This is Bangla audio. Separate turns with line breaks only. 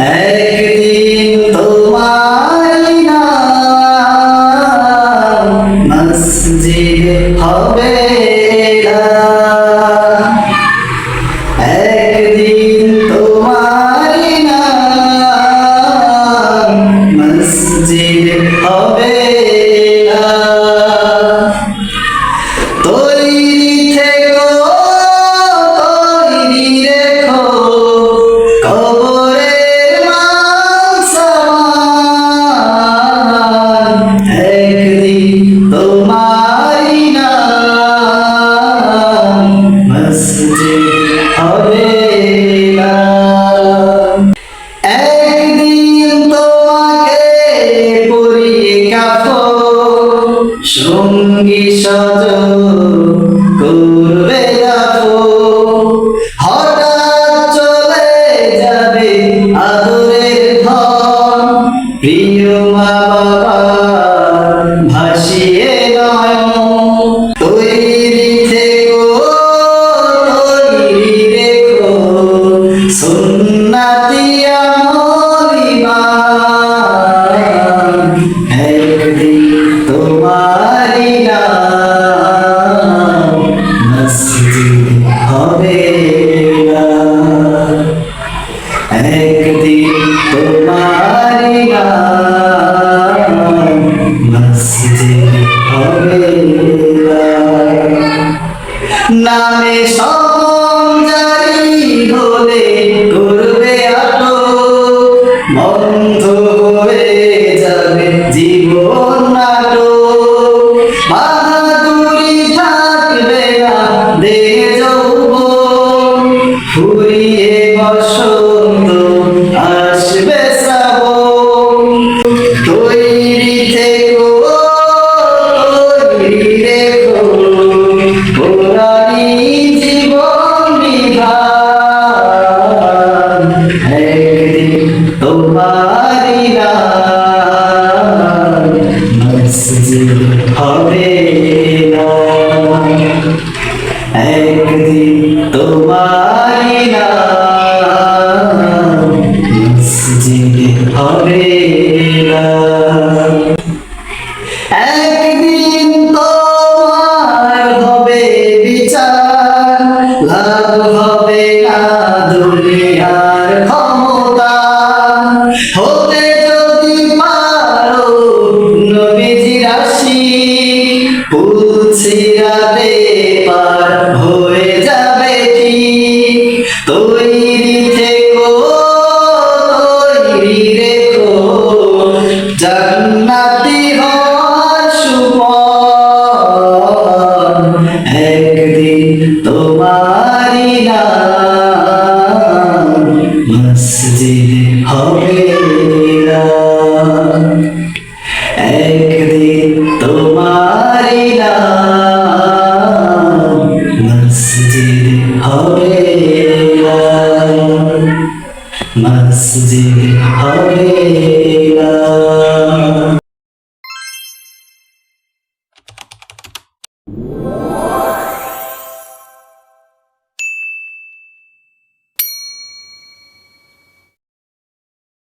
একদিন তোমার মসজিদ হবে সঙ্গী সজ করবে। হঠাৎ চলে যাবে আদরের ধন প্রিয় মা বাবা ভাসিয়ে নামে সঞ্জারি হলে করবে আটো বন্ধ হয়ে যাবে জীবন নাটক। হবে না। একদিন নাম মসজিদ হবে না। একদিন তোমার হবে বিচার লাভ হবে না পুলছিরাতে পার হয়ে যাবে ঠিক তৈরি থেকো, তৈরি রেখো, জান্নাতি হওয়ার সুপন একদিন তোমারি নাম হবে মসজিদ হবে